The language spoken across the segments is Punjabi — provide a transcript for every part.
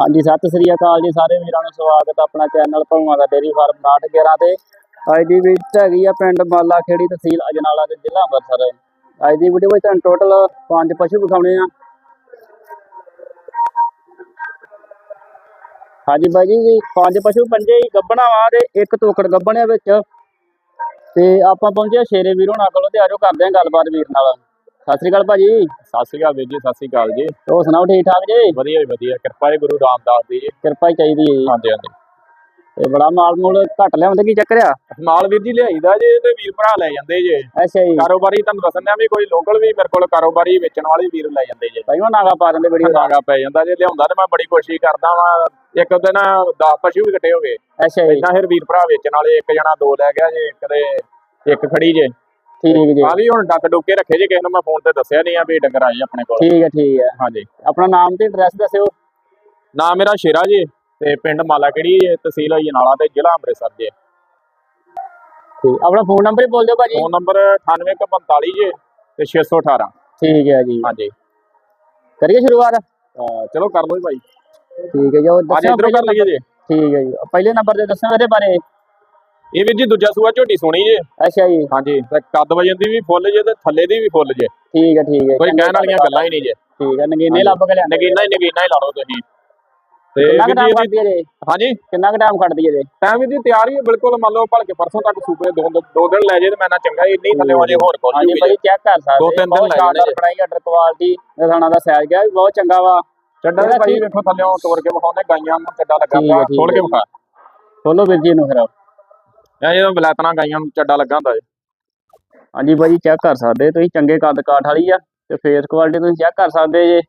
ਹਾਂਜੀ, ਸਤਿ ਸ੍ਰੀ ਅਕਾਲ ਜੀ ਸਾਰੇ ਵੀਰਾਂ ਨੂੰ ਸਵਾਗਤ ਆਪਣਾ ਚੈਨਲ ਭਲੂਆਂ ਦਾ ਡੇਰੀ ਫਾਰਮ 911 ਤੇ। ਅੱਜ ਦੀ ਵੀਡੀਓ ਹੈਗੀ ਆ ਪਿੰਡ ਮਾਲਾ ਖੇੜੀ ਤਹਿਸੀਲ ਅਜਨਾਲਾ ਦੇ ਜ਼ਿਲ੍ਹਾ ਅੰਮ੍ਰਿਤਸਰ। ਅੱਜ ਦੀ ਵੀਡੀਓ ਵਿੱਚ ਤੁਹਾਨੂੰ ਟੋਟਲ ਪੰਜ ਪਸ਼ੂ ਵਿਖਾਉਣੇ ਆ। ਹਾਂਜੀ ਬਾਈ ਜੀ ਪੰਜ ਪਸ਼ੂ ਪੰਜੇ ਹੀ ਗੱਬਣਾ ਵਾ ਤੇ ਇੱਕ ਤੋਕੜ ਗੱਬਣਿਆ ਵਿੱਚ। ਤੇ ਆਪਾਂ ਪਹੁੰਚੇ ਸ਼ੇਰੇ ਵੀਰੋਂ ਨਾਲ ਕੋਲ ਤੇ ਆਜੋ ਕਰਦੇ ਆਂ ਗੱਲਬਾਤ ਵੀਰ ਨਾਲ। ਸਤਿ ਸ੍ਰੀ ਅਕਾਲ ਭਾਜੀ। ਸਤਿ ਸ਼੍ਰੀ ਅਕਾਲ ਵੀਰ ਜੀ ਸਤਿ ਸ਼੍ਰੀ ਅਕਾਲ ਜੀ। ਹੋਰ ਸੁਣਾਓ ਠੀਕ ਠਾਕ ਜੀ? ਵਧੀਆ ਜੀ ਵਧੀਆ। ਕਿਰਪਾ ਹੈ ਗੁਰੂ ਰਾਮਦਾਸ ਦੀ ਜੀ। ਕਿਰਪਾ ਹੀ ਚਾਹੀਦੀ ਹੈ ਜੀ। ਹਾਂਜੀ ਹਾਂਜੀ। ਤੇ ਬੜਾ ਮਾਲ ਮੂਲ ਘੱਟ ਲਿਆਉਂਦੇ ਕੀ ਚੱਕਰ ਆ? ਮਾਲ ਵੀਰ ਜੀ ਲਿਆਈਦਾ ਜੇ ਤੇ ਵੀਰ ਭਰਾ ਲੈ ਜਾਂਦੇ ਜੇ। ਅੱਛਾ ਜੀ। ਕਾਰੋਬਾਰੀ ਤੁਹਾਨੂੰ ਦੱਸਣਿਆ ਵੀ ਕੋਈ ਲੋਕਲ ਵੀ ਮੇਰੇ ਕੋਲ ਕਾਰੋਬਾਰੀ ਵੇਚਣ ਵਾਲੇ ਵੀਰ ਲੈ ਜਾਂਦੇ ਜੇ। ਭਾਈ ਉਹ ਨਾਗਾ ਪਾ ਦਿੰਦੇ ਦਾ ਨਾਗਾ ਪੈ ਜਾਂਦਾ ਜੇ ਲਿਆਉਂਦਾ ਤੇ ਮੈਂ ਬੜੀ ਕੋਸ਼ਿਸ਼ ਕਰਦਾ ਵਾਂ। ਇੱਕ ਦਿਨ 10 ਪਸ਼ੂ ਵੀ ਕੱਟੇ ਹੋਗੇ। ਅੱਛਾ ਜੀ। ਇਦਾਂ ਫਿਰ ਵੀਰ ਭਰਾ ਵੇਚਣ ਵਾਲੇ ਇੱਕ ਜਣਾ ਦੋ ਲੈ ਗਿਆ ਜੇ ਇੱਕ ਦੇ ਇੱਕ ਖੜੀ ਜੇ। ਠੀਕ ਜੀ। ਆ ਵੀ ਹੁਣ ਡੱਕ ਡੁੱਕੇ ਰੱਖੇ ਜੇ ਕਿਸੇ ਨੂੰ ਮੈਂ ਫੋਨ ਤੇ ਦੱਸਿਆ ਨਹੀਂ ਆ ਵੀ ਡੰਗਰ ਆਏ ਆਪਣੇ ਕੋਲ। ਠੀਕ ਹੈ ਠੀਕ ਹੈ। ਹਾਂਜੀ। ਆਪਣਾ ਨਾਮ ਤੇ ਐਡਰੈਸ ਦੱਸਿਓ। ਨਾਮ ਮੇਰਾ ਸ਼ੇਰਾ ਜੀ ਤੇ ਪਿੰਡ ਮਾਲਾ ਕਿਹੜੀ ਤਹਿਸੀਲ ਹੋਈ ਨਾਲਾ ਤੇ ਜ਼ਿਲ੍ਹਾ ਅੰਮ੍ਰਿਤਸਰ ਜੀ। ਠੀਕ ਆਪਣਾ ਫੋਨ ਨੰਬਰ ਹੀ ਬੋਲ ਦਿਓ ਭਾਜੀ। ਫੋਨ ਨੰਬਰ 9845 ਜੀ ਤੇ 618 ਠੀਕ ਹੈ ਜੀ। ਹਾਂਜੀ। ਕਰੀਏ ਸ਼ੁਰੂਆਤ? ਚਲੋ ਕਰ ਲਓ ਭਾਈ। ਠੀਕ ਹੈ ਜੀ ਉਹ ਅੱਜ ਦੱਸਿਓ ਇਧਰੋਂ ਕਰ ਲਈਏ ਜੀ। ਠੀਕ ਹੈ ਜੀ ਪਹਿਲੇ ਨੰਬਰ ਤੇ ਦੱਸਿਓ ਇਹਦੇ ਬਾਰੇ। ਇਹ ਵੀ ਜੀ ਦੂਜਾ ਸੂਆ ਝੋਟੀ ਸੋਣੀ ਜੇ। ਅੱਛਾ ਜੀ। ਹਾਂਜੀ। ਤੇ ਕੱਦ ਵਜਨ ਦੀ ਵੀ ਫੁੱਲ ਜੇ ਤੇ ਥੱਲੇ ਦੀ ਵੀ ਫੁੱਲ ਜੇ। ਠੀਕ ਹੈ ਠੀਕ ਹੈ ਕੋਈ ਕਹਿਣ ਵਾਲੀਆਂ ਗੱਲਾਂ ਹੀ ਨਹੀਂ ਜੇ। ਠੀਕ ਹੈ ਨਗੀਨੇ ਲੱਭ ਕੇ ਲਿਆਂਦੇ। ਨਗੀਨਾ ਹੀ ਨਗੀਨਾ ਹੀ ਲਾ ਲਓ ਤੁਸੀਂ। ਤੇ ਕਿੰਨਾ ਟਾਈਮ ਜੀ ਖੜਦੀ ਹੈ ਜੀ ਹਾਂਜੀ। ਕਿੰਨਾ ਕੁ ਟਾਈਮ ਖੜਦੀ ਹੈ ਜੀ ਟਾਈਮ ਵੀ ਤਿਆਰ ਹੀ ਬਿਲਕੁਲ ਮੰਨ ਲਓ ਭਲਕੇ ਪਰਸੋਂ ਤੱਕ ਸੂਪੇ ਦੋ ਦੋ ਦਿਨ ਲੈ ਜੇ ਤੇ ਮੈਂ ਨਾ ਚੰਗਾ ਹੀ ਨਹੀਂ ਥੱਲੇ ਵਾਲੇ ਹੋਰ ਕੋਲ ਹਾਂਜੀ ਭਾਈ ਚੈੱਕ ਕਰ ਸਕਦੇ। ਦੋ ਤਿੰਨ ਦਿਨ ਲੱਗ ਜਾਣੇ ਬਣਾਈ ਆਰਡਰ ਕੁਆਲਿਟੀ ਖਾਣਾ ਦਾ ਸਾਈਜ਼ ਗਿਆ ਵੀ ਬਹੁਤ ਚੰਗਾ ਵਾ। ਚੱਡਾ ਇਹਦਾ ਭਾਈ ਵੇਖੋ ਥੱਲੇੋਂ ਤੋੜ ਕੇ ਵਿਖਾਉਂਦੇ ਗਾਈਆਂ ਨੂੰ ਚੱਡਾ ਲੱਗਾ ਖੋਲ ਕੇ। ਵਿਖਾ। ਖੋਲੋ ਵੀਰ ਜੀ ਨੂੰ ਫਿਰ ਇਹ ਜਦੋਂ ਬਲੈਤਨਾ ਗਾਈਆਂ ਨੂੰ ਚੱਡਾ ਲੱਗਾ ਹੁੰਦਾ ਜੀ। ਹਾਂਜੀ ਭਾਜੀ ਚੈੱਕ ਕਰ ਸਕਦੇ ਤੁਸੀਂ ਚੰਗੇ ਕੱਦ ਕਾਠ ਵਾਲੀ ਆ ਤੇ ਫੇਸ ਕੁਆਲਿਟੀ ਤੁਸੀਂ ਚੈੱਕ ਕਰ ਸਕਦੇ ਜੇ।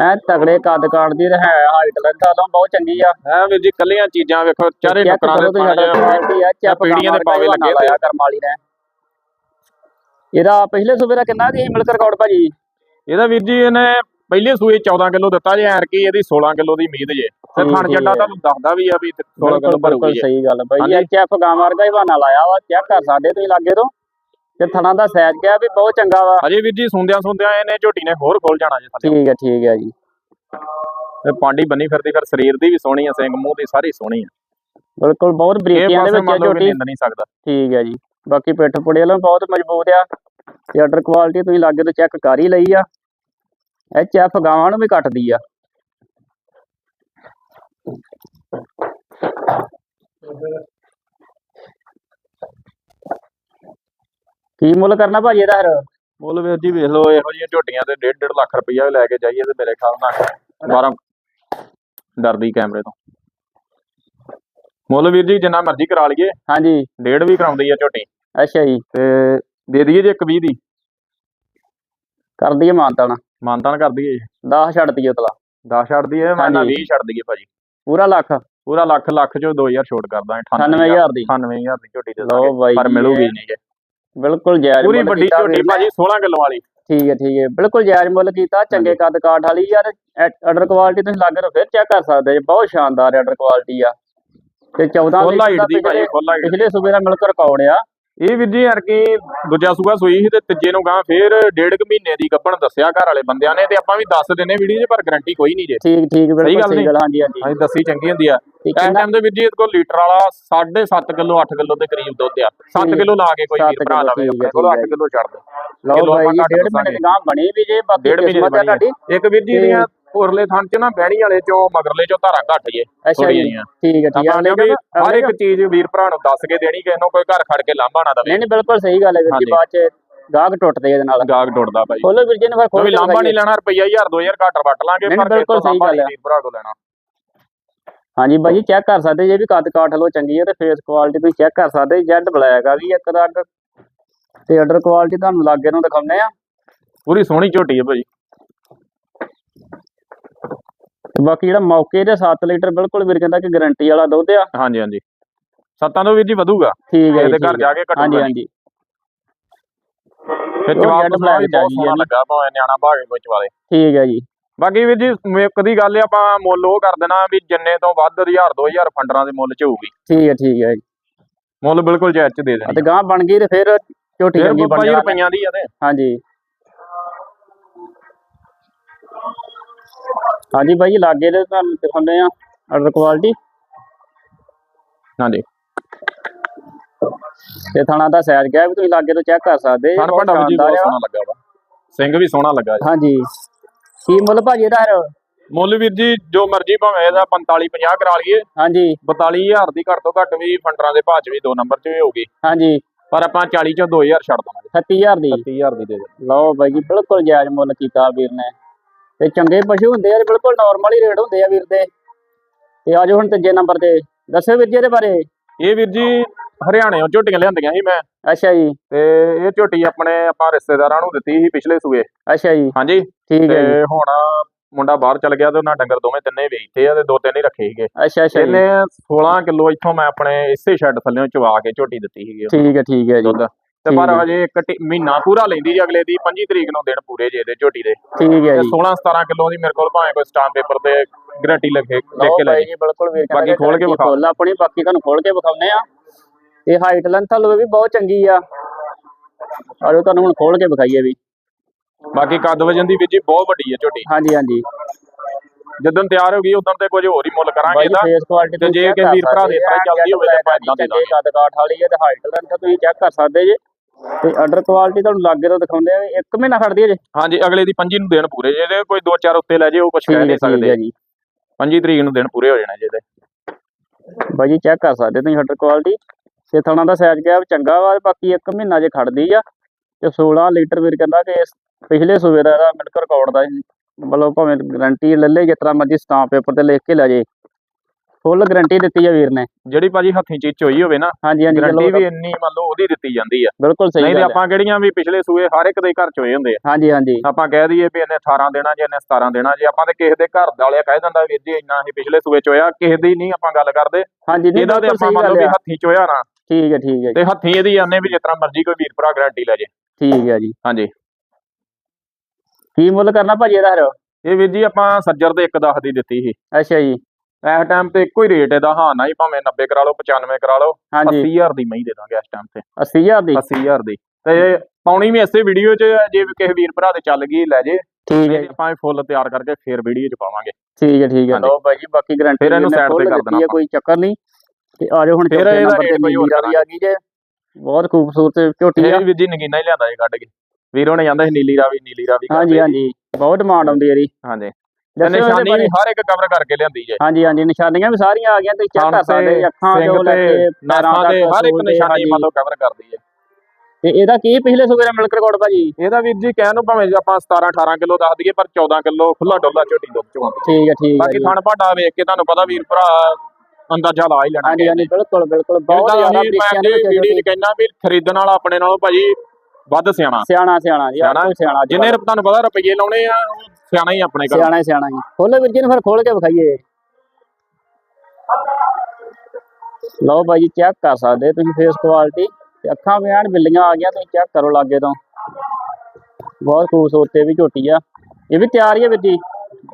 ਐ ਤਗੜੇ ਕੱਦ ਕਾਠ ਦੀ ਤੇ ਹੈ ਹਾਈਟ ਲੈਂਥ ਆਲੋਂ ਬਹੁਤ ਚੰਗੀ ਆ। ਐ ਵੀਰ ਜੀ ਕੱਲੀਆਂ ਚੀਜ਼ਾਂ ਵੇਖੋ ਚਾਰੇ ਚੈੱਕ ਨੁਕਰਾਂ ਕਰੋ ਦੇ ਕੁਆਲਿਟੀ ਆ। ਚੈੱਕ ਪੀੜੀਆਂ ਦੇ ਪਾਵੇ ਲੱਗੇ ਲਾਇਆ ਕਰਮ ਵਾਲੀ ਨੇ। ਇਹਦਾ ਪਿਛਲੇ ਸੂਬੇ ਦਾ ਕਿੰਨਾ ਦੀ ਮਿਲਕ ਰਿਕਾਰਡ ਭਾਜੀ? ਇਹਦਾ ਵੀਰ ਜੀ ਇਹਨੇ ਪਹਿਲੇ ਸੂਏ 14 ਕਿਲੋ ਦਿੱਤਾ ਜੇ ਐਰ ਕੀ ਇਹਦੀ 16 ਕਿਲੋ ਦੀ ਉਮੀਦ ਜੇ। ਤੇ ਥਣ ਹੈ। ਤੁਹਾਨੂੰ ਦੱਸਦਾ ਵੀ ਆ ਵੀ 16 ਬਿਲਕੁਲ ਕਿਲੋ ਭਰੂਗੀ ਸਹੀ ਗੱਲ ਹਾਂਜੀ। ਇਹ ਚੈੱਕ ਗਾਂ ਵਰਗਾ ਹੀ ਬਹਾਨਾ ਲਾਇਆ ਵਾ ਚੈੱਕ ਕਰ ਸਕਦੇ ਤੁਸੀਂ ਲਾਗੇ ਤੋਂ। ਤੇ ਥਣਾ ਦਾ ਸਾਈਜ਼ ਗਿਆ ਵੀ ਬਹੁਤ ਚੰਗਾ ਵਾ। ਅਜੇ ਵੀਰ ਜੀ ਸੁੰਦਿਆਂ ਸੁੰਦਿਆਂ ਇਹਨੇ ਝੋਟੀ ਨੇ ਹੋਰ ਖੋਲ ਜਾਣਾ ਜੇ ਥੱਲੇ ਠੀਕ ਹੈ ਠੀਕ ਹੈ ਜੀ। ਤੇ ਪਾਂਡੀ ਬੰਨੀ ਫਿਰਦੀ ਫਿਰ ਸਰੀਰ ਦੀ ਵੀ ਸੋਹਣੀ ਆ ਸਿੰਘ ਮੂੰਹ ਦੀ ਸਾਰੀ ਸੋਹਣੀ ਆ। ਬਿਲਕੁਲ ਬਹੁਤ ਬਰੀਕੀਆਂ ਦੇ ਵਿੱਚ ਝੋਟੀ। ਨਿੰਦ ਨਹੀਂ ਸਕਦਾ। ਠੀਕ ਹੈ ਜੀ। ਬਾਕੀ ਪਿੱਠ ਪੁੜੇ ਵਾਲਾ ਬਹੁਤ ਮਜ਼ਬੂਤ ਆ। ਤੇ ਆਰਡਰ ਕੁਆਲਿਟੀ ਤੁਸੀਂ ਲਾਗੇ ਤੋਂ ਚੈੱਕ ਕਰ ਹੀ ਲਈ ਆ। ਐਚ ਐਫ ਗਾਵਾਂ ਨੂੰ ਵੀ ਕੱਟਦੀ ਆ। ਕੀ ਮੁੱਲ ਕਰਨਾ ਭਾਜੀ ਇਹਦਾ ਫਿਰ? ਮੁੱਲ ਵੀਰ ਜੀ ਵੇਖ ਲਓ ਇਹੋ ਜਿਹੀਆਂ ਝੋਟੀਆਂ ਤੇ 1.5 1.5 ਲੱਖ ਰੁਪਈਆ ਲੈ ਕੇ ਜਾਈਏ ਤੇ ਮੇਰੇ ਖਿਆਲ ਨਾਲ 12 ਡਰਦੀ ਕੈਮਰੇ ਤੋਂ। ਮੁੱਲ ਵੀਰ ਜੀ ਜਿੰਨਾ ਮਰਜ਼ੀ ਕਰਾ ਲਈਏ। ਹਾਂਜੀ। ਡੇਢ ਵੀ ਕਰਾਉਂਦੀ ਆ ਝੋਟੀ। ਅੱਛਾ ਜੀ। ਤੇ ਦੇ ਦਈਏ ਜੇ ਇੱਕ 20 ਦੀ। ਕਰ ਦਈਏ ਮਾਨਤਾਣਾ ਮਾਨਤਾਨ ਕਰ ਦਈਏ। 10 ਛੱਡ ਦਈਏ ਉਤਲਾ। 10 ਛੱਡ ਦਈਏ ਮੈਂ ਨਾ ਹਾਂਜੀ। 20 ਛੱਡ ਦਈਏ ਭਾਜੀ। ਪੂਰਾ ਲੱਖ। ਪੂਰਾ ਲੱਖ ਲੱਖ ਚੋਂ 2000 ਛੋਟ ਕਰ ਦਾਂਗੇ 98000 ਦੀ। 98000 ਦੀ ਝੋਟੀ ਦੇ ਦਾਂਗੇ ਪਰ ਮਿਲੂਗੀ ਨਹੀਂ ਜੇ। ਬਿਲਕੁਲ ਜਾਇਜ਼ ਪੂਰੀ ਮੁੱਲ ਵੱਡੀ ਝੋਟੀ। ਭਾਜੀ 16 ਕਿਲੋ ਵਾਲੀ। ਠੀਕ ਹੈ ਠੀਕ ਹੈ। ਬਿਲਕੁਲ ਜਾਇਜ਼ ਮੁੱਲ ਕੀਤਾ ਚੰਗੇ ਕੱਦ ਕਾਠ ਵਾਲੀ ਯਾਰ ਆਰਡਰ ਕੁਆਲਿਟੀ ਤੁਸੀਂ ਲਾਗੇ ਫਿਰ ਚੈੱਕ ਕਰ ਸਕਦੇ ਜੀ। ਬਹੁਤ ਸ਼ਾਨਦਾਰ ਆਰਡਰ ਕੁਆਲਿਟੀ ਆ। ਤੇ 14 ਖੋਲਾ ਲੀਟਰ ਦਾ ਪਿਛਲੇ ਸੂਬੇ ਦਾ ਮਿਲਕ ਰਿਕਾਰਡ ਆ। ਇਹ ਵੀਰ ਜੀ ਯਾਰ ਕਿ ਦੂਜਾ ਸੂਆ ਸੂਈ ਸੀ ਤੇ ਤੀਜੇ ਨੂੰ ਗਾਂ ਫੇਰ ਡੇਢ ਕੁ ਮਹੀਨੇ ਦੀ ਗੱਭਣ ਦੱਸਿਆ ਘਰ ਵਾਲੇ ਬੰਦਿਆਂ ਨੇ ਤੇ ਆਪਾਂ ਵੀ ਦੱਸ ਦਿੰਨੇ ਵੀਡੀਓ 'ਚ ਪਰ ਗਾਰੰਟੀ ਕੋਈ ਨਹੀਂ ਜੇ। ਠੀਕ ਠੀਕ ਗੱਲ ਸਹੀ? ਗੱਲ ਹਾਂਜੀ ਹਾਂਜੀ। ਅਸੀਂ ਦੱਸੀ ਚੰਗੀ ਹੁੰਦੀ ਆ। ਇਸ ਟਾਈਮ ਦੇ ਵੀਰ ਜੀ ਇਹਦੇ ਕੋਲ ਲੀਟਰ ਵਾਲਾ 7.5 ਕਿਲੋ 8 ਕਿਲੋ ਦੇ ਕਰੀਬ ਦੁੱਧ ਆ। 7 ਠੀਕ। ਕਿਲੋ ਲਾ ਕੇ ਕੋਈ ਵੀਰ ਭਰਾ ਲਾਵੇ ਆਪਣੇ ਕੋਲ ਠੀਕ 8 ਕਿਲੋ ਛੱਡ ਦੇ। ਲਓ ਭਾਈ ਡੇਢ ਮਹੀਨੇ ਦੀ ਗਾਂ ਬਣੀ ਵੀ ਜੇ ਬਾਕੀ ਕਿਸਮਤ ਆ ਤੁਹਾਡੀ। ਇੱਕ ਵੀਰ ਜੀ ਦੀਆਂ ਉਰਲੇ ਥਣ 'ਚ ਨਾ ਬਹਿਣੀ ਵਾਲੇ 'ਚੋਂ ਮਗਰਲੇ 'ਚੋਂ ਧਾਰਾਂ ਘੱਟ ਜੇ ਅੱਛਾ ਜੀ। ਠੀਕ ਹੈ ਠੀਕ ਹੈ। ਆਪਾਂ ਵੀ ਹਰ ਇੱਕ ਚੀਜ਼ ਵੀਰ ਭਰਾ ਨੂੰ ਦੱਸ ਕੇ ਦੇਣੀ ਕਿਸੇ ਨੂੰ ਕੋਈ ਘਰ ਖੜ ਕੇ ਲਾਂਭਾ ਨਾ ਦਵੇ। ਨਹੀਂ ਨਹੀਂ ਬਿਲਕੁਲ ਸਹੀ ਗੱਲ ਹੈ ਵੀਰ ਜੀ। ਬਾਅਦ ਚ ਗਾਹਕ ਟੁੱਟਦੇ ਇਹਦੇ ਨਾਲ। ਗਾਗ ਟੁੱਟਦਾ ਭਾਈ। ਖੋਲੋ ਵੀਰ ਜੀ ਨੇ ਫਿਰ ਖੋਲ ਕੇ ਲਾਂਭਾ ਨਹੀਂ। ਲੈਣਾ ਰੁਪਈਆ 1000 2000 ਘੱਟ ਵੱਟ ਲਾਂਗੇ ਪਰ ਬਿਲਕੁਲ ਸਹੀ ਗੱਲ ਹੈ। ਵੀਰ ਭਰਾ ਕੋ ਲੈਣਾ। ਹਾਂਜੀ ਬਾਈ ਚੈੱਕ ਕਰ ਸਕਦੇ ਜੇ ਵੀ ਕੱਦ ਕਾਠ ਲੋ ਚੰਗੀ ਹੈ ਤੇ ਫੇਸ ਕੁਆਲਿਟੀ ਤੁਸੀਂ ਚੈੱਕ ਕਰ ਸਕਦੇ ਜੈਡ ਬਲੈਕ ਆ ਵੀ ਇੱਕ ਰੰਗ ਤੇ ਆਰਡਰ ਕੁਆਲਿਟੀ ਤੁਹਾਨੂੰ ਲਾਗੇ ਨੂੰ ਦਿਖਾਉਂਦੇ ਆ ਪੂਰੀ ਸੋਹਣੀ ਝੋਟੀ ਹੈ ਭਾਜੀ ਤੇ ਬਾਕੀ ਜਿਹੜਾ ਮੌਕੇ ਦੇ 7 ਲੀਟਰ ਬਿਲਕੁਲ ਵੀਰ ਕਹਿੰਦਾ ਕਿ ਗਾਰੰਟੀ ਵਾਲਾ ਦੁੱਧ ਆ। ਹਾਂਜੀ ਹਾਂਜੀ। ਸੱਤਾਂ ਤੋਂ ਵੀਰ ਜੀ ਵਧੂਗਾ। ਠੀਕ ਹੈ ਜੀ ਇਹਦੇ ਘਰ। ਜਾ ਕੇ ਹਾਂਜੀ ਕੱਟੂਗਾ ਹਾਂਜੀ। ਫਿਰ ਜਵਾਬ ਤੋਂ ਬਹੁਤ ਸੋਹਣਾ ਹੈ। ਲੱਗਾ ਭਾਵੇਂ ਨਿਆਣਾ ਭਾਗੇ ਕੋਈ ਚਵਾਲੇ ਠੀਕ ਹੈ ਜੀ। ਬਾਕੀ ਵੀਰ ਜੀ ਮ- ਕਦੀ ਗੱਲ ਆਪਾਂ ਮੁੱਲ ਉਹ ਕਰ ਦੇਣਾ ਵੀ ਜਿੰਨੇ ਤੋਂ ਵੱਧ 1000 2000 ਫੰਡਰਾਂ ਦੇ ਮੁੱਲ ਚ ਹੋਊਗੀ। ਠੀਕ ਹੈ ਠੀਕ ਹੈ ਜੀ। ਮੁੱਲ ਬਿਲਕੁਲ ਜਾਇਜ਼ ਚ ਦੇ ਦੇਣੀ ਤੇ ਗਾਂ ਬਣ ਗਈ ਤੇ ਫਿਰ ਝੋਟੀ ਚੰਗੀ ਬਣ ਜਾਣੀ। ਰੁਪਈਆਂ ਦੀ ਆ ਤੇ। ਹਾਂਜੀ। ਹਾਂਜੀ ਬਾਈ ਜੀ ਲਾਗੇ ਦੇ ਤੁਹਾਨੂੰ ਦਿਖਾਉਂਦੇ ਆ ਆਰਡਰ ਕੁਆਲਿਟੀ ਹਾਂਜੀ। ਤੇ ਥਾਣਾ ਦਾ ਸਾਈਜ਼ ਗਿਆ ਵੀ ਤੁਸੀਂ ਲਾਗੇ ਤੋਂ ਚੈੱਕ ਕਰ ਸਕਦੇ ਥਣ ਬਹੁਤ ਵੀ। ਸੋਹਣਾ ਲੱਗਾ ਵਾ। ਸਿੰਘ ਵੀ ਸੋਹਣਾ ਲੱਗਾ ਜੀ। ਹਾਂਜੀ। ਕੀ ਮੁੱਲ ਭਾਜੀ ਇਹਦਾ ਮੁੱਲ ਵੀਰ ਜੀ ਜੋ ਮਰਜ਼ੀ ਭਾਵੇਂ ਇਹਦਾ 45 50 ਕਰਾ ਲਈਏ। ਹਾਂਜੀ। 42000 ਦੀ ਘੱਟ ਤੋਂ ਘੱਟ ਵੀ ਫੰਡਰਾਂ ਦੇ ਭਾਅ ਚ ਵੀ ਦੋ ਨੰਬਰ ਚ ਵੀ ਹੋਊਗੀ। ਹਾਂਜੀ। ਪਰ ਆਪਾਂ 40 ਚੋਂ 2000 ਛੱਡ ਦਵਾਂਗੇ। 36000 ਦੀ। 30000 ਦੀ ਦੇ ਦੇ ਲਓ ਬਾਈ ਜੀ ਬਿਲਕੁਲ ਜਾਇਜ਼ ਮੁੱਲ ਕੀਤਾ ਵੀਰ ਨੇ। ਤੇ ਚੰਗੇ ਪਸ਼ੂ ਹੁੰਦੇ ਆ ਬਿਲਕੁਲ ਨਾਰਮਲ ਹੀ ਰੇਟ ਹੁੰਦੇ ਆ ਵੀਰ ਦੇ। ਤੇ ਆਜੋ ਹੁਣ ਤੀਜੇ ਨੰਬਰ ਤੇ। ਦੱਸੋ ਵੀਰ ਜੀ ਇਹਦੇ ਬਾਰੇ। ਇਹ ਵੀਰ ਜੀ ਹਰਿਆਣਿਓਂ ਝੋਟੀਆਂ ਲਿਆਂਦੀਆਂ ਸੀ ਮੈਂ। ਅੱਛਾ ਜੀ। ਤੇ ਇਹ ਝੋਟੀ ਆਪਣੇ ਆਪਾਂ ਰਿਸ਼ਤੇਦਾਰਾਂ ਨੂੰ ਦਿੱਤੀ ਸੀ ਪਿਛਲੇ ਸੂਏ। ਅੱਛਾ ਜੀ। ਹਾਂਜੀ। ਠੀਕ ਹੈ ਤੇ ਹੁਣ ਮੁੰਡਾ ਬਾਹਰ ਚਲ ਗਿਆ ਤੇ ਉਹਨਾਂ ਡੰਗਰ ਦੋਵੇਂ ਤਿੰਨੇ ਵੇਚਤੇ ਆ ਤੇ ਦੋ ਤਿੰਨ ਹੀ ਰੱਖੇ ਸੀਗੇ। ਅੱਛਾ ਅੱਛਾ ਇਹਨੇ 16 ਕਿਲੋ ਇੱਥੋਂ ਮੈਂ ਆਪਣੇ ਇਸੇ ਸ਼ੈੱਡ ਥੱਲੇੋਂ ਚਵਾ ਕੇ ਝੋਟੀ ਦਿੱਤੀ ਸੀਗੀ। ਠੀਕ ਹੈ ਠੀਕ ਹੈ ਜੀ। ਦੁੱਧ। ਤੇ ਪਰ। ਹਜੇ ਇੱਕ ਟੀ- ਮਹੀਨਾ ਪੂਰਾ ਲੈਂਦੀ ਜੀ ਅਗਲੇ ਦੀ 25 ਤਰੀਕ ਨੂੰ ਦਿਨ ਪੂਰੇ ਜੇ ਇਹਦੇ ਝੋਟੀ ਦੇ। ਠੀਕ ਹੈ ਤੇ ਜੀ। 16 17 ਕਿਲੋ ਦੀ ਮੇਰੇ ਕੋਲ ਭਾਵੇਂ ਕੋਈ ਸਟਾਂਪ ਪੇਪਰ ਤੇ ਗਰੰਟੀ ਲਿਖੇ ਲਿਖ ਕੇ ਲੈ ਜੀ। ਬਿਲਕੁਲ ਵੀਰ ਕਹਿੰਦਾ ਬਾਕੀ ਖੋਲ ਕੇ ਵਿਖਾ। ਖੋਲ ਆਪਣੀ ਬਾਕੀ ਤੁਹਾਨੂੰ ਖੋਲ ਕੇ ਵਿਖਾਉਨੇ ਆ ਤੇ ਹਾਈਟ ਲੈਂਥ ਹਲਵੇ ਵੀ ਬਹੁਤ ਚੰਗੀ ਆ। ਆਜੋ ਤੁਹਾਨੂੰ ਹੁਣ ਖੋਲ ਕੇ ਵਿਖਾਈਏ ਵੀ। ਬਾਕੀ ਕੱਦ ਵਜਨ ਦੀ ਵੀ ਜੀ ਬਹੁਤ ਵੱਡੀ ਹੈ ਝੋਟੀ। ਹਾਂਜੀ ਹਾਂਜੀ। ਜਦੋਂ ਤਿਆਰ ਹੋ ਗਈ ਉਦੋਂ ਤੇ ਕੁਝ ਹੋਰ ਹੀ ਮੁੱਲ ਕਰਾਂਗੇ ਇਹਦਾ ਫੇਸ ਕੁਆਲਿਟੀ ਤੇ ਜੇ ਕਿਸੇ ਵੀਰ ਭਰਾ ਦੇ ਤਰ੍ਹਾਂ ਚੱਲਦੀ ਹੋਵੇ ਤਾਂ ਆਪਾਂ ਏਦਾਂ ਦੇ ਦਾਂਗੇ। ਕੱਦ ਕਾਠ ਵਾਲੀ ਹੈ ਤੇ ਹਾਈਟ ਲੈਂਥ ਤੁਸੀਂ ਚੈੱਕ ਕਰ ਸਕਦੇ ਜੇ। ਤੇ ਆਰਡਰ ਕੁਆਲਿਟੀ ਤੁਹਾਨੂੰ ਲਾਗੇ ਤੋਂ ਦਿਖਾਉਂਦੇ ਆ ਇੱਕ ਮਹੀਨਾ ਖੜਦੀ ਹੈ ਜੇ। ਹਾਂਜੀ ਅਗਲੇ ਦੀ 25 ਨੂੰ ਦਿਨ ਪੂਰੇ ਜੇ ਇਹਦੇ ਕੋਈ 2-4 ਉੱਤੇ ਲੈ ਜੇ ਉਹ ਕੁਝ ਕਹਿ ਨਹੀਂ ਸਕਦੇ। ਜੀ। 25 ਤਰੀਕ ਨੂੰ ਦਿਨ ਪੂਰੇ ਹੋ ਜਾਣੇ ਜੇ ਇਹਦੇ। ਬਾਈ ਜੀ ਚੈੱਕ ਕਰ ਸਕਦੇ ਤੁਸੀਂ ਆਰਡਰ ਕੁਆਲਿਟੀ ਤੇ ਥਣਾ ਦਾ ਸਾਈਜ਼ ਕਿਹਾ ਚੰਗਾ ਵਾ ਬਾਕੀ ਇੱਕ ਮਹੀਨਾ ਜੇ ਖੜਦੀ ਆ ਤੇ 16 ਲੀਟਰ ਵੀਰ ਕਹਿੰਦਾ ਕਿ ਪਿਛਲੇ ਸੂਬੇ ਦਾ ਇਹਦਾ ਮਿਲਕ ਰਿਕਾਰਡ ਦਾ ਮਤਲਬ ਭਾਵੇਂ ਗਾਰੰਟੀ ਲੈ ਲੇ ਤਰ੍ਹਾਂ ਮਰਜ਼ੀ ਸਟਾਂਪ ਪੇਪਰ ਤੇ ਲਿਖ ਕੇ ਲੈ ਜੇ। ਫੁੱਲ ਗਾਰੰਟੀ ਦਿੱਤੀ ਆ ਵੀਰ ਨੇ। ਜਿਹੜੀ ਭਾਜੀ ਹੱਥੀਂ ਚੀਜ਼ ਚੋਈ ਹੋਵੇ ਨਾ ਹਾਂਜੀ ਹਾਂਜੀ ਗਾਰੰਟੀ ਵੀ ਇੰਨੀ ਮੰਨ ਲਓ ਉਹਦੀ ਦਿੱਤੀ ਜਾਂਦੀ ਆ। ਬਿਲਕੁਲ ਸਹੀ ਨਹੀਂ ਤੇ ਹੈ ਆਪਾਂ ਕਿਹੜੀਆਂ ਵੀ ਪਿਛਲੇ ਸੂਏ ਹਰ ਇੱਕ ਦੇ ਘਰ ਚੋਏ ਹੁੰਦੇ ਆ। ਹਾਂਜੀ ਹਾਂਜੀ। ਆਪਾਂ ਕਹਿ ਦਈਏ ਵੀ ਇਹਨੇ 18 ਦੇਣਾ ਜੇ ਇਹਨੇ 17 ਦੇਣਾ ਜੇ ਆਪਾਂ ਤੇ ਕਿਸੇ ਦੇ ਘਰ ਵਾਲਿਆ ਕਹਿ ਦਿੰਦਾ ਵੀਰ ਜੀ ਇੰਨਾ ਹੀ ਪਿਛਲੇ ਸੂਏ ਚੋਇਆ ਕਿਸੇ ਦੀ ਨਹੀਂ ਆਪਾਂ ਗੱਲ ਕਰਦੇ। ਹਾਂਜੀ ਨਹੀਂ ਇਹਦਾ ਤੇ ਆਪਾਂ ਮੰਨ ਲਓ ਵੀ ਹੱਥੀਂ ਚੋਇਆ ਨਾ। ਠੀਕ ਹੈ ਠੀਕ ਹੈ ਤੇ ਹੱਥੀਂ ਇਹਦੀ ਆਨੇ ਵੀ ਤਰ੍ਹਾਂ ਮਰਜ਼ੀ ਕੋਈ ਵੀਰ ਭਰਾ ਗਾਰੰਟੀ ਲੈ ਜੇ। ਠੀਕ ਹੈ ਜੀ। ਹਾਂਜੀ। ਕੀ ਮੁੱਲ ਕਰਨਾ ਭਾਜੀ ਇਹਦਾ ਫਿਰ? ਇਹ ਵੀਰ ਜੀ ਆਪਾਂ ਸੱਜਰ ਦੇ 1 10 ਦੀ ਦਿੱਤੀ ਸੀ। ਅੱਛਾ ਜੀ। ਇਸ ਟਾਈਮ ਤੇ ਇੱਕੋ ਹੀ ਰੇਟ ਇਹਦਾ ਹਾਂ ਨਾ ਹੀ ਭਾਵੇਂ 90 ਕਰਾ ਲਓ 95 ਕਰਾ ਲਓ ਹਾਂਜੀ। 80000 ਦੀ ਮਹੀਂ ਦੇ ਦਾਂਗੇ ਇਸ ਟਾਈਮ ਤੇ। 80000 ਦੀ? 80000 ਦੀ। ਤੇ ਪਾਉਣੀ ਵੀ ਇਸੇ ਵੀਡੀਓ 'ਚ ਜੇ ਕਿਸੇ ਵੀਰ ਭਰਾ ਦੇ ਚੱਲ ਗਈ ਲੈ ਜੇ। ਠੀਕ ਹੈ ਆਪਾਂ ਫੁੱਲ ਤਿਆਰ ਕਰਕੇ ਫੇਰ ਵੀਡੀਓ 'ਚ ਪਾਵਾਂਗੇ। ਠੀਕ ਹੈ ਠੀਕ ਹੈ। ਲਓ ਭਾਈ ਜੀ ਬਾਕੀ ਗਾਰੰਟੀ ਫਿਰ ਇਹਨੂੰ side ਤੇ ਕਰ ਦੇਣਾ ਕੋਈ ਚੱਕਰ ਨਹੀਂ। ਤੇ ਆ ਜਾਓ ਹੁਣ ਫਿਰ ਇਹਦਾ ਨੰਬਰ ਤੇ rate ਕੋਈ ਹੋਰ ਆ ਗਈ ਜੇ। ਬਹੁਤ ਖੂਬਸੂਰਤ ਝੋਟੀ ਆ। ਇਹ ਵੀ ਜੀ ਨਗੀਨਾ ਹੀ ਲਿਆਂਦਾ ਜੀ ਕੱਢ ਕੇ। ਵੀਰ ਉਹਨੇ ਜਾਂਦਾ ਸੀ ਨੀਲੀ ਰਾਵੀ ਨੀਲੀ ਰਾਵੀ ਹਾਂਜੀ ਹਾਂਜੀ। ਬਹੁਤ ਡਿਮਾਂਡ ਆਉਂਦੀ ਹੈ ਇਹਦੀ ਹਾਂਜੀ। ਤੇ ਇਹਦੇ ਨਿਸ਼ਾਨੀ ਬਾਰੇ। ਵੀ ਹਰ ਇੱਕ ਕਵਰ ਕਰਕੇ ਲਿਆਂਦੀ ਜੇ ਹਾਂਜੀ ਹਾਂਜੀ ਨਿਸ਼ਾਨੀਆਂ ਵੀ ਸਾਰੀਆਂ ਆ ਗਈਆਂ ਤੁਸੀਂ ਚੈੱਕ ਕਰ ਸਕਦੇ ਤੇ, ਅੱਖਾਂ ਸਿੰਘ ਜੋ ਲੈ ਤੇ, ਕੇ ਪੈਰਾਂ ਨਾਸਾਂ ਤੱਕ ਹਰ ਇੱਕ ਸੋਲ ਦੇ, ਨਿਸ਼ਾਨੀ ਹਾਂਜੀ। ਮੰਨ ਲਓ ਕਵਰ ਕਰਦੀ ਹੈ ਤੇ ਇਹਦਾ ਕੀ ਪਿਛਲੇ ਸੂਬੇ ਦਾ ਮਿਲਕ ਰਿਕਾਰਡ ਭਾਜੀ ਇਹਦਾ ਵੀਰ ਜੀ ਕਹਿਣ ਨੂੰ ਭਾਵੇਂ ਜੇ ਆਪਾਂ 17 18 ਕਿਲੋ ਦੱਸ ਦਈਏ ਪਰ 14 ਕਿਲੋ ਖੁੱਲਾ ਡੁੱਲਾ ਝੋਟੀ ਦੁੱਧ ਚਵਾਉਂਦੀ ਠੀਕ ਹੈ ਠੀਕ ਹੈ ਬਾਕੀ ਜੀ। ਥਣ ਭਾਂਡਾ ਵੇਖ ਕੇ ਤੁਹਾਨੂੰ ਪਤਾ ਵੀਰ ਭਰਾ ਅੰਦਾਜ਼ਾ ਲਾ ਹੀ ਲੈਣਾ ਹਾਂਜੀ ਹਾਂਜੀ ਬਿਲਕੁਲ ਬਿਲਕੁਲ ਬਹੁਤ ਬਹੁਤ ਜ਼ਿਆਦਾ ਮੈਂ ਬ੍ਰਿਸ਼ਾਂ ਦੇ ਵੀਡੀਓ ਵਿੱਚ 'ਚ ਕਹਿਣਾ ਵੀ ਖਰੀਦਣ ਵਾਲਾ ਆਪਣੇ ਨਾਲੋਂ ਭਾਜੀ ਵੱਧ ਸਿਆਣਾ ਸਿਆਣਾ ਸਿਆਣਾ ਜੀ ਸਿਆਣਾ? ਬਿਲਕੁਲ ਸਿਆਣਾ ਜੀ ਤੁਹਾਨੂੰ ਪਤਾ ਰੁਪਈਏ ਲਾਉਣੇ ਆ ਉਹ ਸਿਆਣਾ ਹੀ ਆਪਣੇ ਕੋਲ ਸਿਆਣਾ ਹੀ ਸਿਆਣਾ ਜੀ ਖੋਲੋ ਵੀਰ ਜੀ ਨੂੰ ਫਿਰ ਖੋਲ ਕੇ ਵਿਖਾਈਏ। ਲਓ ਜੀ ਚੈੱਕ ਕਰ ਸਕਦੇ ਤੁਸੀਂ ਫੇਸ ਕੁਆਲਿਟੀ ਤੇ ਅੱਖਾਂ ਵੀ ਐਨ ਬਿੱਲੀਆਂ ਆ ਗਈਆਂ ਤੁਸੀਂ ਚੈੱਕ ਕਰੋ ਲਾਗੇ ਤੋਂ। ਬਹੁਤ ਖੂਬਸੂਰਤ ਤੇ ਵੀ ਝੋਟੀ ਆ। ਇਹ ਵੀ ਤਿਆਰ ਹੀ ਹੈ ਵੀਰ ਜੀ?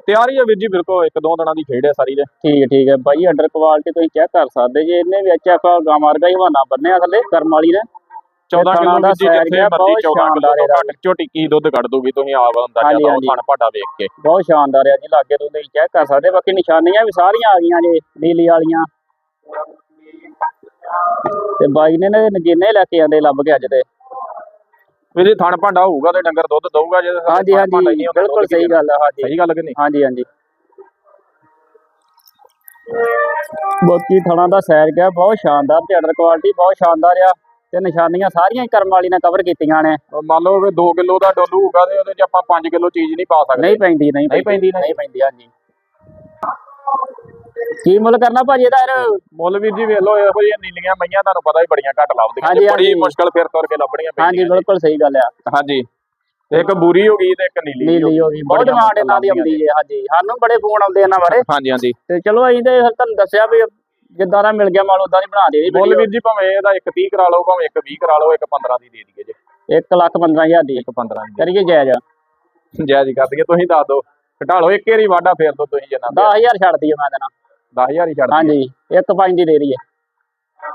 ਤਿਆਰ ਹੀ ਆ ਵੀਰ ਜੀ ਬਿਲਕੁਲ ਇੱਕ ਦੋ ਦਿਨਾਂ ਦੀ ਖੇਡ ਹੈ ਸਾਰੀ ਦੇ ਠੀਕ ਹੈ ਠੀਕ ਹੈ ਬਾਈ ਅੰਡਰ ਕੁਆਲਿਟੀ ਤੁਸੀਂ ਚੈੱਕ ਕਰ ਸਕਦੇ ਜੇ। ਇਹਨੇ ਵੀ ਐਚਐਫ ਗਾਂ ਵਰਗਾ ਹੀ ਹਵਾਨਾ ਬੰਨਿਆ ਥੱਲੇ ਕਰਮ ਵਾਲੀ ਨੇ। 14 ਥਣਾ ਕਿਲੋ ਦਾ ਜਿੱਥੇ ਮਰਜ਼ੀ ਬਹੁਤ 14 ਕਿਲੋ ਤੋਂ ਘੱਟ ਝੋਟੀ ਕੀ ਦੁੱਧ ਕੱਢ ਦੂਗੀ ਤੁਸੀਂ ਆਪ ਅੰਦਾਜ਼ਾ ਲਾਓ। ਥਣ ਭਾਂਡਾ ਵੇਖ ਕੇ। ਬਹੁਤ ਸ਼ਾਨਦਾਰ ਆ ਜੀ ਲਾਗੇ ਤੋਂ ਤੁਸੀਂ ਚੈੱਕ ਕਰ ਸਕਦੇ ਬਾਕੀ ਨਿਸ਼ਾਨੀਆਂ ਵੀ ਸਾਰੀਆਂ ਆ ਗਈਆਂ ਜੇ ਨੀਲੀ ਵਾਲੀਆਂ। ਤੇ ਬਾਈ ਨੇ ਨੇ ਨਗੀਨੇ ਲੈ ਕੇ ਆਂਦੇ ਲੱਭ ਕੇ ਅੱਜ ਤੇ। ਵੀਰ ਥਣ ਭਾਂਡਾ ਹੋਊਗਾ ਤੇ ਡੰਗਰ ਦੁੱਧ ਦਊਗਾ ਜੇ ਹਾਂਜੀ ਹਾਂਜੀ ਬਿਲਕੁਲ ਸਹੀ ਗੱਲ ਹੈ ਹਾਂਜੀ। ਸਹੀ ਗੱਲ ਕਿ ਨਹੀਂ? ਹਾਂਜੀ ਹਾਂਜੀ। ਬਾਕੀ ਥਣਾ ਦਾ ਸੈਰ ਗਿਆ ਬਹੁਤ ਸ਼ਾਨਦਾਰ ਤੇ ਆਰਡਰ ਕੁਆਲਿਟੀ ਬਹੁਤ ਸ਼ਾਨਦਾਰ ਆ। ਤੇ ਨਿਸ਼ਾਨੀਆਂ ਸਾਰੀਆਂ ਹੀ ਕਰਮ ਵਾਲੀ ਨੇ ਕਵਰ ਕੀਤੀਆਂ ਨੇ। ਮੰਨ ਲਓ ਕਿ 2 ਕਿਲੋ ਦਾ ਡੋਲੂ ਹੋਊਗਾ ਤੇ ਉਹਦੇ 'ਚ ਆਪਾਂ 5 ਕਿਲੋ ਚੀਜ਼ ਨਹੀਂ ਪਾ ਸਕਦੇ। ਨਹੀਂ ਪੈਂਦੀ ਨਹੀਂ ਨਹੀਂ ਪੈਂਦੀ, ਨਹੀਂ ਪੈਂਦੀ। ਹਾਂਜੀ। ਕੀ ਮੁੱਲ ਕਰਨਾ ਭਾਜੀ ਇਹਦਾ ਯਾਰ ਮੁੱਲ ਵੀਰ ਜੀ ਵੇਖ ਲਓ ਇਹੋ ਜਿਹੀਆਂ ਨੀਲੀਆਂ ਮਈਆਂ ਤੁਹਾਨੂੰ ਪਤਾ ਹੀ ਬੜੀਆਂ ਘੱਟ ਲੱਭਦੀਆਂ। ਹਾਂਜੀ, ਜੀ, ਬੜੀ ਹਾਂਜੀ। ਮੁਸ਼ਕਲ ਫਿਰ ਤੁਰ ਕੇ ਲੱਭਣੀਆਂ ਹਾਂਜੀ ਪੈਂਦੀਆਂ ਬਿਲਕੁਲ ਸਹੀ ਗੱਲ ਆ। ਹਾਂਜੀ। ਇੱਕ ਬੂਰੀ ਹੋ ਗਈ ਤੇ ਇੱਕ ਨੀਲੀ ਨੀਲੀ ਹੋ ਗਈ। ਬਹੁਤ ਡਿਮਾਂਡ ਇਹਨਾਂ ਦੀ ਆਉਂਦੀ ਹੈ ਹਾਂਜੀ। ਸਾਨੂੰ ਬੜੇ ਫੋਨ ਆਉਂਦੇ ਇਹਨਾਂ ਬਾਰੇ। ਹਾਂਜੀ ਹਾਂਜੀ। ਤੇ ਚਲੋ ਅਸੀਂ ਤੇ ਤੁਹਾਨੂੰ ਦੱਸਿਆ ਵੀ ਜਿੱਦਾਂ ਦਾ ਮਿਲ ਗਿਆ ਮਾਲ ਉਦਾਂ ਦੀ ਬਣਾ ਦੇ ਮੁੱਲ ਵੀਰ ਜੀ ਭਾਵੇਂ ਇਹਦਾ ਇੱਕ 30 ਕਰਾ ਲਓ ਭਾਵੇਂ ਇੱਕ 20 ਕਰਾ ਲਓ ਇੱਕ 15 ਦੀ ਦੇ ਦਈਏ ਜੀ। 1 ਲੱਖ 15000 ਦੀ। ਇੱਕ 15 ਦੀ ਕਰੀਏ ਜਾਇਜ਼। ਜੈ ਜੀ ਕਰ ਦਈਏ ਤੁਸੀਂ ਦੱਸ ਦਿਓ। ਘਟਾ ਲਓ ਇੱਕ ਏਰੀ ਵਾਢਾ ਫੇਰ ਦੋ ਤੁਸੀਂ ਜਿੰਨਾ 10000 ਛੱਡ ਦਈਏ ਮੈਂ ਦੇਣਾ 10000 ਹੀ ਛੱਡ ਹਾਂਜੀ 1 5 ਦੀ ਦੇ ਦਈਏ।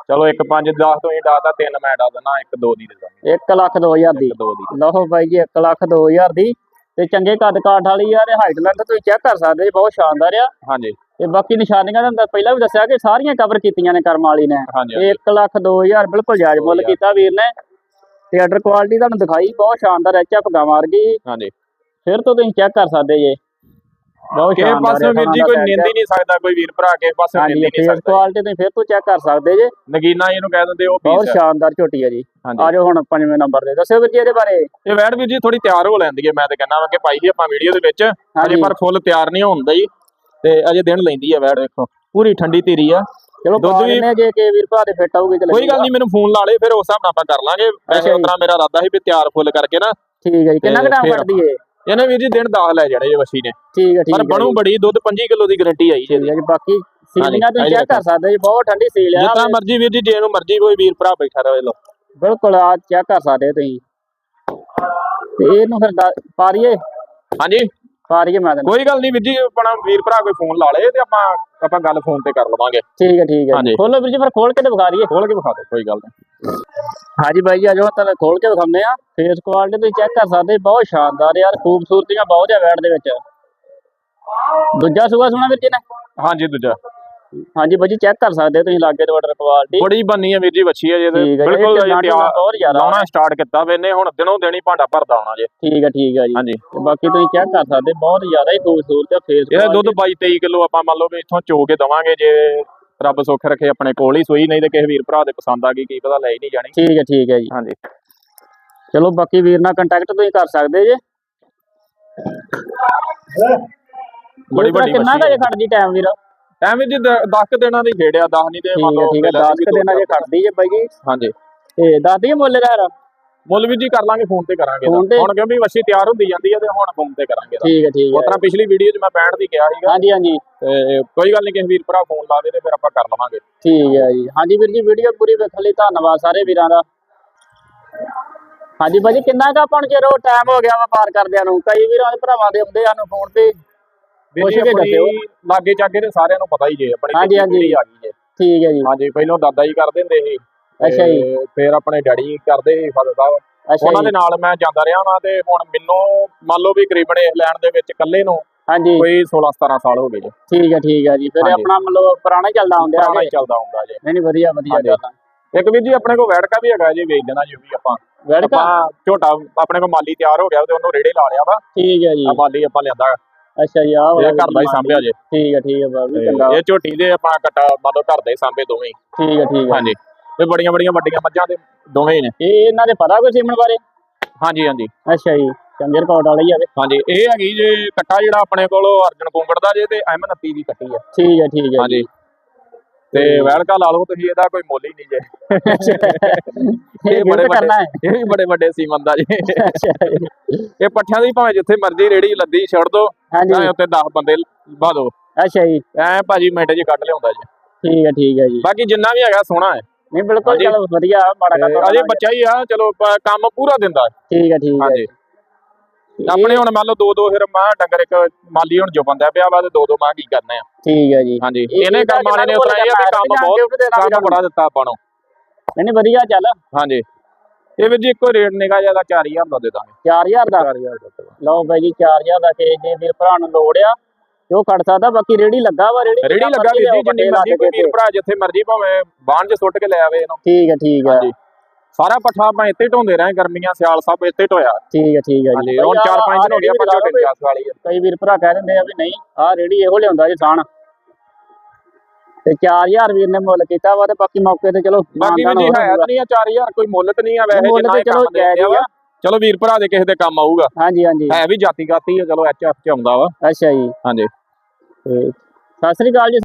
ਚਲੋ ਇੱਕ 5 10 ਤੋਂ ਹੀ ਡਾਤਾ ਤਿੰਨ ਮੈਂ ਡਾ ਦਿੰਦਾ ਇੱਕ ਦੋ ਦੀ ਦੇ ਦਾਂਗੇ। 1 ਲੱਖ 2000 ਦੀ। ਇੱਕ ਦੋ ਦੀ। ਲਓ ਬਾਈ ਜੀ 1 ਲੱਖ 2000 ਦੀ। ਤੇ ਚੰਗੇ ਕੱਦ ਕਾਠ ਵਾਲੀ ਤੇ ਹਾਈਟ ਲੈਂਥ ਤੁਸੀਂ ਚੈੱਕ ਕਰ ਸਕਦੇ ਜੀ ਬਹੁਤ ਸ਼ਾਨਦਾਰ ਆ। ਹਾਂਜੀ। ਤੇ ਬਾਕੀ ਨਿਸ਼ਾਨੀਆਂ ਦਾ ਪਹਿਲਾਂ ਵੀ ਦੱਸਿਆ ਕਿ ਸਾਰੀਆਂ ਕਵਰ ਕੀਤੀਆਂ ਨੇ ਕਰਮ ਵਾਲੀ ਨੇ। ਹਾਂਜੀ ਹਾਂਜੀ। 1 ਲੱਖ 2000 ਬਿਲਕੁਲ ਜਾਇਜ਼ ਮੁੱਲ ਕੀਤਾ ਵੀਰ ਨੇ। ਤੇ ਆਰਡਰ ਕੁਆਲਿਟੀ ਤੁਹਾਨੂੰ ਦਿਖਾਈ ਬਹੁਤ ਸ਼ਾਨਦਾਰ ਐਚ ਐਫ ਗਾਂ ਮਾਰ ਗਈ। ਹਾਂਜੀ। ਫਿਰ ਤੋਂ ਤੁਸੀਂ ਚੈੱਕ ਕਰ ਸਕਦੇ ਜੇ। ਬਹੁਤ ਸ਼ਾਨਦਾਰ ਪਾਸੇ ਵੀਰ ਜੀ ਕੋਈ ਦਾ ਨਿੰਦ ਹੀ ਨਹੀਂ ਸਕਦਾ ਕੋਈ ਵੀਰ ਭਰਾ ਕਿਸੇ ਪਾਸੇ ਨਿੰਦ ਹੀ ਨਹੀਂ ਸਕਦਾ। ਕੁਆਲਿਟੀ ਤੁਸੀਂ ਫਿਰ ਤੋਂ ਚੈੱਕ ਕਰ ਸਕਦੇ ਜੇ। ਨਗੀਨਾ ਇਹਨੂੰ ਕਹਿ ਦਿੰਦੇ ਉਹ ਬਹੁਤ ਸ਼ਾਨਦਾਰ ਝੋਟੀ ਹੈ ਜੀ। ਹਾਂਜੀ। ਆ ਜਾਓ ਹੁਣ ਪੰਜਵੇਂ ਨੰਬਰ ਤੇ। ਦੱਸਿਓ ਵੀਰ ਜੀ ਇਹਦੇ ਬਾਰੇ। ਇਹ ਵੈੜ ਵੀਰ ਜੀ ਥੋੜੀ ਤਿਆਰ ਹੋ ਲੈਂਦੀ ਹੈ ਮੈਂ ਤੇ ਕਹਿੰਦਾ ਵਾਂ ਕਿ ਪਾਈ ਦੀ ਆਪਾਂ ਵੀਡੀਓ ਦੇ ਵਿੱਚ। ਹਾਂਜੀ ਪਰ ਫੁੱਲ ਤਿਆਰ ਨਹੀਂ ਹੁੰਦਾ ਜੀ ਤੇ ਅਜੇ ਦਿਨ ਲੈਂਦੀ ਹੈ ਵੈੜ ਦੇਖੋ ਪੂਰੀ ਠੰਡੀ ਧੀਰੀ ਆ। ਚਲੋ ਦੁੱਧ ਪਾ ਵੀ- ਆ ਜੇ ਕਿ ਵੀਰ ਭਰਾ ਦੇ ਫਿੱਟ ਆਊਗੀ ਤੇ ਕੋਈ ਗੱਲ ਨਹੀਂ ਮੈਨੂੰ ਫੋਨ ਲਾ ਲੇ ਫਿਰ ਉਸ ਹਿਸਾਬ ਨਾਲ ਆਪਾਂ ਕਰ ਲਾਂਗੇ। ਵੈਸੇ ਜੀ। ਉਤਰਾ ਮੇਰਾ ਇਰਾਦਾ ਸੀ ਵੀ ਤਿਆਰ ਫੁੱਲ ਕਰਕੇ ਨਾ। ਠੀਕ ਹੈ ਜੀ ਕਿੰਨਾ ਫਿਰ- ਕੱਢਦੀ ਏ? ਇਹਨੇ ਵੀਰ ਜੀ ਦਿਨ 10 ਲੈ ਜਾਣੇ ਇਹ ਵਸੀ ਨੇ। ਠੀਕ ਹੈ ਠੀਕ ਪਰ ਬਣੂ ਜੀ। ਬੜੀ ਦੁੱਧ 25 ਕਿਲੋ ਦੀ ਗਾਰੰਟੀ ਆਈ ਜੀ ਜੀ ਬਾਕੀ ਸੀਲਿੰਗਾਂ ਤੁਸੀਂ ਚੈੱਕ ਕਰ ਸਕਦੇ ਜੀ ਬਹੁਤ ਠੰਡੀ ਸੀਲ ਆ। ਜਿੱਦਾਂ ਮਰਜ਼ੀ ਵੀਰ ਜੀ ਜੇ ਨੂੰ ਮਰਜ਼ੀ ਕੋਈ ਵੀਰ ਭਰਾ ਬੈਠਾ ਰਵੇ ਲੋ ਬਿਲਕੁਲ ਆ ਚੈੱਕ ਕਰ ਸਕਦੇ ਤੁਸੀਂ। ਤੇ ਇਹਨੂੰ ਫਿਰ ਦ- ਪਾਰੀਏ ਹਾਂਜੀ। ਪਾਰੀਏ ਮੈਂ ਤੈਨੂੰ। ਕੋਈ ਗੱਲ ਨਹੀਂ ਵੀਰ ਜੀ ਆਪਣਾ ਵੀਰ ਭਰਾ ਕੋਈ ਫੋਨ ਲਾ ਲੇ ਤੇ ਆਪਾਂ ਆਪਾਂ ਗੱਲ ਫੋਨ ਤੇ ਕਰ ਲਵਾਂਗੇ। ਠੀਕ ਹੈ ਠੀਕ ਹੈ। ਹਾਂਜੀ। ਖੋਲੋ ਵੀਰ ਜੀ ਫਿਰ ਖੋਲ ਕੇ ਤੇ ਵਿਖਾ ਦਈਏ। ਖੋਲ ਕੇ ਵਿਖਾ ਦਿਓ ਕੋਈ ਗੱਲ ਨਹੀਂ। ਹਾਂਜੀ ਬਾਈ ਜੀ ਆਜੋ ਤਾਂ ਖੋਲ ਕੇ ਵਿਖਾਉਂਦੇ ਆ ਫੇਸ ਕੁਆਲਿਟੀ ਤੁਸੀਂ ਚੈੱਕ ਕਰ ਸਕਦੇ ਬਹੁਤ ਸ਼ਾਨਦਾਰ ਯਾਰ ਖੂਬਸੂਰਤੀਆਂ ਬਹੁਤ ਆ ਵੈਟ ਦੇ ਵਿੱਚ। ਦੂਜਾ ਸੂਆ ਸੁਣਾ ਵੀਰ ਜੀ ਨੇ? ਹਾਂਜੀ ਦੂਜਾ। ਹਾਂਜੀ ਬਾਈ ਜੀ ਚੈੱਕ ਕਰ ਸਕਦੇ ਹੋ ਤੁਸੀਂ ਲਾਗੇ ਤੋਂ ਆਰਡਰ ਕੁਆਲਿਟੀ ਬੜੀ ਬੰਨੀ ਹੈ ਵੀਰ ਜੀ ਵੱਛੀ ਹੈ ਜੇ ਬਿਲਕੁਲ ਲਾਉਣਾ ਸਟਾਰਟ ਕੀਤਾ ਵੇ ਨੇ ਹੁਣ ਦਿਨੋਂ ਦਿਨ ਹੀ ਭਾਂਡਾ ਭਰਦਾ ਆਉਣਾ ਜੇ। ਠੀਕ ਹੈ ਠੀਕ ਹੈ ਜੀ। ਹਾਂਜੀ। ਤੇ ਬਾਕੀ ਤੁਸੀਂ ਚੈੱਕ ਕਰ ਸਕਦੇ ਬਹੁਤ ਜ਼ਿਆਦਾ ਹੀ ਖੂਬਸੂਰਤ ਹੈ ਫੇਸ ਇਹਦਾ ਦੁੱਧ 22 23 ਕਿਲੋ ਆਪਾਂ ਮੰਨ ਲਓ ਵੀ ਇੱਥੋਂ ਚੋ ਕੇ ਦਵਾਂਗੇ ਜੇ ਰੱਬ ਸੁੱਖ ਰੱਖੇ ਆਪਣੇ ਕੋਲ ਹੀ ਸੋਈ ਨਹੀਂ ਤੇ ਕਿਸੇ ਵੀਰ ਭਰਾ ਦੇ ਪਸੰਦ ਆ ਗਈ ਕੀ ਪਤਾ ਲੈ ਹੀ ਨਹੀਂ ਜਾਣੀ। ਠੀਕ ਹੈ ਠੀਕ ਹੈ ਜੀ। ਹਾਂਜੀ। ਚਲੋ ਬਾਕੀ ਵੀਰ ਨਾਲ ਕੰਟੈਕਟ ਤੁਸੀਂ ਕਰ ਸਕਦੇ ਜੇ। ਬੜੀ ਵੱਡੀ ਕਿੰਨਾ ਜੇ ਖੜਦੀ ਟਾਈਮ ਵੀਰ? ਐਵੇਂ ਜੀ 10 ਦਿਨਾਂ ਦੀ ਖੇੜਿਆ 10 ਨਹੀਂ ਤੇ ਠੀਕ ਮੰਨ ਲਓ ਠੀਕ ਹੈ ਪਹਿਲਾਂ 10 ਵੀ ਕੁ ਦੋ ਦਿਨਾਂ ਜੇ ਖੜਦੀ ਜੇ ਬਾਈ ਜੀ। ਹਾਂਜੀ। ਤੇ ਦੱਸ ਦਈਏ ਮੁੱਲ ਦਾ ਯਾਰ? ਮੁੱਲ ਵੀ ਜੀ ਕਰ ਲਾਂਗੇ ਫੋਨ ਤੇ ਕਰਾਂਗੇ? ਹੁਣ ਕਿਉਂਕਿ ਵੱਛੀ ਤਿਆਰ ਹੁੰਦੀ ਜਾਂਦੀ ਹੈ ਤੇ ਹੁਣ ਫੋਨ ਤੇ ਕਰਾਂਗੇ। ਠੀਕ ਹੈ ਠੀਕ ਹੈ। ਤਰ੍ਹਾਂ ਪਿਛਲੀ ਵੀਡੀਓ 'ਚ ਮੈਂ 65 ਦੀ ਕਿਹਾ ਸੀਗਾ। ਹਾਂਜੀ ਹਾਂਜੀ। ਤੇ ਕੋਈ ਗੱਲ ਨਹੀਂ ਕਿਸੇ ਵੀਰ ਭਰਾ ਫੋਨ ਲਾ ਦੇ ਤੇ ਫਿਰ ਆਪਾਂ ਕਰ ਲਵਾਂਗੇ। ਠੀਕ ਹੈ ਜੀ। ਹਾਂਜੀ ਵੀਰ ਜੀ ਵੀਡੀਓ ਪੂਰੀ ਵੇਖਣ ਲਈ ਧੰਨਵਾਦ ਸਾਰੇ ਵੀਰਾਂ ਦਾ। ਹਾਂਜੀ ਬਾਜੀ ਕਿੰਨਾ ਕੁ ਆਪਾਂ ਨੂੰ ਟਾਈਮ ਹੋ ਗਿਆ ਵਪਾਰ ਕਰਦਿਆਂ ਨੂੰ? ਕਈ ਵੀਰਾਂ ਦੇ ਭਰਾਵਾਂ ਦੇ ਹੁੰਦੇ ਸਾਨੂੰ ਫੋਨ ਤੇ। ਵੀਰ ਪੁੱਛ ਜੀ ਕੇ ਆਪਣੀ ਦੱਸਿਓ। ਲਾਗੇ ਚਾਗੇ ਤੇ ਸਾਰਿਆਂ ਨੂੰ ਪਤਾ ਹੀ ਜੇ ਆਪਣੀ ਹਾਂਜੀ, ਹਾਂਜੀ। ਪੀੜ੍ਹੀ ਆ ਗਈ ਜੇ। ਠੀਕ ਹੈ ਜੀ। ਹਾਂਜੀ ਪਹਿਲਾਂ ਦਾਦਾ ਜੀ ਕਰਦੇ ਹੁੰਦੇ ਸੀ ਅੱਛਾ ਜੀ। ਤੇ ਫਿਰ ਆਪਣੇ ਡੈਡੀ ਕਰਦੇ ਸੀ ਫਾਦਰ ਸਾਹਿਬ। ਅੱਛਾ ਉਹਨਾਂ ਜੀ ਦੇ ਨਾਲ ਮੈਂ ਜਾਂਦਾ ਰਿਹਾ ਵਾਂ ਤੇ ਹੁਣ ਮੈਨੂੰ ਮੰਨ ਲਓ ਵੀ ਕਰੀਬਨ ਇਸ ਲੈਣ ਦੇ ਵਿੱਚ ਇਕੱਲੇ ਨੂੰ ਹਾਂਜੀ। ਕੋਈ 16 17 ਸਾਲ ਹੋ ਗਏ ਜੀ। ਠੀਕ ਹੈ ਠੀਕ ਹੈ ਜੀ। ਫਿਰ ਹਾਂਜੀ। ਆਪਣਾ ਮਤਲਬ ਪੁਰਾਣਾ ਹੀ ਚੱਲਦਾ ਹੁੰਦਾ ਪੁਰਾਣਾ ਹੀ ਚੱਲਦਾ ਹੁੰਦਾ ਜੀ। ਨਹੀਂ ਨਹੀਂ ਵਧੀਆ ਵਧੀਆ ਹਾਂਜੀ। ਗੱਲ ਆ ਇੱਕ ਵੀਰ ਜੀ ਆਪਣੇ ਕੋਲ ਵੈੜਕਾ ਵੀ ਹੈਗਾ ਜੀ ਵੇਚ ਦੇਣਾ ਜੀ ਉਹ ਵੀ ਆਪਾਂ। ਵੈਲਕਮ ਆਪਾਂ ਝੋਟਾ ਆਪਣੇ ਕੋਲ ਮਾਲੀ ਤਿਆਰ ਹੋ ਗਿਆ ਤੇ ਉਹਨੂੰ ਰੇੜੇ ਲਾ ਲਿਆ ਵਾ। ਠੀਕ ਹੈ ਜੀ। ਆ ਮਾਲੀ ਆਪਾਂ ਲਿਆਂਦਾ। ਅੱਛਾ ਜੀ ਆਹ ਵਾਲਾ ਇਹ ਘਰ ਦਾ ਹੀ ਸਾਂਭਿਆ ਜੇ। ਠੀਕ ਹੈ ਠੀਕ ਹੈ ਬਾਬੂ ਚੰਗਾ। ਇਹ ਝੋਟੀ ਦੇ ਆਪਾਂ ਕਟਾ ਮੰਨ ਲਓ ਘਰ ਦੇ ਸਾਂਭੇ ਦੋਵੇਂ ਹੀ। ਠੀਕ ਹੈ ਠੀਕ ਹੈ ਹਾਂਜੀ। ਤੇ ਬੜੀਆਂ ਬੜੀਆਂ ਵੱਡੀਆਂ ਮੱਝਾਂ ਦੇ ਦੋਵੇਂ ਹੀ ਨੇ। ਇਹ ਇਹਨਾਂ ਦੇ ਪਤਾ ਕੋਈ ਸੀਮਨ ਬਾਰੇ? ਹਾਂਜੀ ਹਾਂਜੀ। ਅੱਛਾ ਜੀ ਚੰਗੇ ਰਿਕਾਰਡ ਵਾਲੀ ਆ ਹਾਂਜੀ ਇਹ ਹੈਗੀ ਜੇ ਕੱਟਾ ਜਿਹੜਾ ਆਪਣੇ ਕੋਲ ਅਰਜਨ ਕੁੰਗੜ ਦਾ ਜੇ ਤੇ ਐਮ 29 ਦੀ ਕੱਟੀ ਆ। ਠੀਕ ਹੈ ਠੀਕ ਹੈ ਹਾਂਜੀ। ਤੇ ਵੈਲਕਾ ਲਾ ਲਓ ਤੁਸੀਂ ਇਹਦਾ ਕੋਈ ਮੁੱਲ ਹੀ ਨਹੀਂ ਜੇ। ਇਹ ਬੜੇ ਹੈ। ਇਹ ਵੀ ਬੜੇ ਵੱਡੇ ਸੀਮਨ ਦਾ ਜੀ। ਜੀ। ਇਹ ਪੱਠਿਆਂ ਦੀ ਭਾਵੇਂ ਜਿੱਥੇ ਮਰਜ਼ੀ ਰੇੜੀ ਲੱਦੀ ਛੱਡ ਦੋ ਭਾਵੇਂ ਉੱਤੇ 10 ਬੰਦੇ ਬਾ ਦੋ। ਅੱਛਾ ਜੀ। ਐ ਭਾਜੀ ਮਿੰਟ 'ਚ ਕੱਢ ਲਿਆਉਂਦਾ ਜੀ। ਠੀਕ ਹੈ ਠੀਕ ਹੈ ਜੀ। ਬਾਕੀ ਜਿੰਨਾ ਵੀ ਹੈਗਾ ਸੋਹਣਾ ਹੈ। ਨਹੀਂ ਬਿਲਕੁਲ। ਚਲੋ ਵਧੀਆ ਮਾੜਾ ਕੰਮ ਅਜੇ ਬੱਚਾ ਹੀ ਆ ਚਲੋ ਕੰਮ ਪੂਰਾ ਦਿੰਦਾ। ਠੀਕ ਹੈ ਠੀਕ ਹੈ। ਆਪਣੇ ਹੁਣ ਮੰਨ ਲਓ ਦੋ ਦੋ ਫਿਰ ਮਾਂ ਡੰਗਰ ਇੱਕ ਮਾਲੀ ਹੁਣ ਜੋ ਬੰਦਾ ਪਿਆ ਵਾ ਤੇ ਦੋ ਦੋ ਮਾਂ ਕੀ ਕਰਨੇ ਆ। ਠੀਕ ਹੈ ਜੀ। ਹਾਂਜੀ। ਇਹ ਇਹਨੇ ਕੰਮ ਵਾਲੇ ਨੇ ਉਤਰਾ ਇਹ ਕੰਮ ਜਾਂ ਬਹੁਤ ਕੰਮ ਬੜਾ ਦਿੱਤਾ ਆਪਾਂ ਨੂੰ। ਨਹੀਂ ਨਹੀਂ ਵਧੀਆ ਚੱਲ। ਹਾਂਜੀ। ਇਹ ਵੀ ਜੀ ਇੱਕੋ ਰੇਟ ਨਿਕਾ ਜ਼ਿਆਦਾ 4000 ਦਾ ਦੇ ਦਾਂਗੇ। 4000 ਦਾ? 4000 ਦਾ ਲਓ ਬਾਈ ਜੀ 4000 ਦਾ ਕੇ ਜੇ ਵੀਰ ਭਰਾ ਨੂੰ ਲੋੜ ਆ ਉਹ ਖੜ ਸਕਦਾ ਬਾਕੀ ਰੇੜੀ ਲੱਗਾ ਵਾ ਰੇੜੀ ਰੇੜੀ ਲੱਗਾ ਵੀ ਜੀ ਜਿੰਨੀ ਮਰਜ਼ੀ ਕੋਈ ਵੀਰ ਭਰਾ ਜਿੱਥੇ ਮਰਜ਼ੀ ਭਾਵੇਂ ਬਾਣ 'ਚ ਸੁੱਟ ਕੇ ਲੈ ਆਵੇ ਇਹਨੂੰ। ਠੀਕ ਹੈ ਠੀਕ ਹੈ ਹਾਂਜੀ। ਸਾਰਾ ਪੱਠਾ ਆਪਾਂ ਇੱਥੇ ਢੋਂਦੇ ਰਹੇ ਗਰਮੀਆਂ ਸਿਆਲ ਸਭ ਇੱਥੇ ਢੋਇਆ। ਠੀਕ ਹੈ ਠੀਕ ਹੈ ਜੀ। ਹੁਣ 4-5 ਦਿਨ ਹੋ ਗਏ ਆਪਾਂ ਝੋਟੇ ਦੀ ਆਸ ਵਾਲੀ ਕਈ ਵੀਰ ਭਰਾ ਕਹਿ ਦਿੰਦੇ ਆ ਵੀ ਨਹੀਂ ਆਹ ਰੇੜੀ ਇਹੋ ਲਿਆਉਂਦਾ ਜੀ ਸਾਣ ਤੇ 4000 ਵੀਰ ਨੇ ਮੁੱਲ ਕੀਤਾ ਵਾ ਤੇ ਬਾਕੀ ਮੌਕੇ ਤੇ ਚਲੋ ਬਾਕੀ ਵੀ ਜੀ ਹੋ। ਤਾਂ ਨਹੀਂ ਆ 4000 ਕੋਈ ਮੁੱਲ ਤਾਂ ਨਹੀਂ ਆ ਵੈਸੇ ਜਿੰਨਾ ਚਲੋ ਜਾਇਜ਼ ਆ। ਚਲੋ ਵੀਰ ਭਰਾ ਦੇ ਕਿਸੇ ਦੇ ਕੰਮ ਆਊਗਾ। ਹਾਂਜੀ ਹਾਂਜੀ। ਹੈ ਵੀ ਜਾਤੀ ਗਾਤੀ ਆ ਚਲੋ ਐਚ ਐਫ ਚ ਆਉਂਦਾ ਵਾ। ਅੱਛਾ ਜੀ। ਹਾਂਜੀ। ਤੇ ਸਤਿ ਸ੍ਰੀ ਅਕਾਲ ਜੀ।